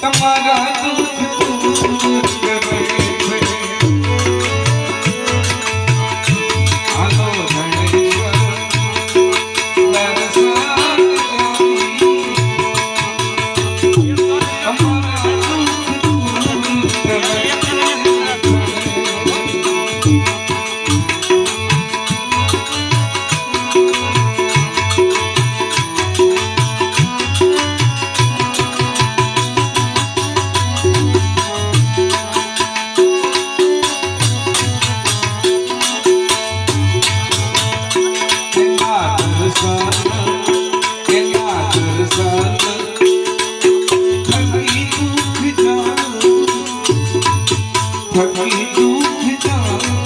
તમારા दूध जा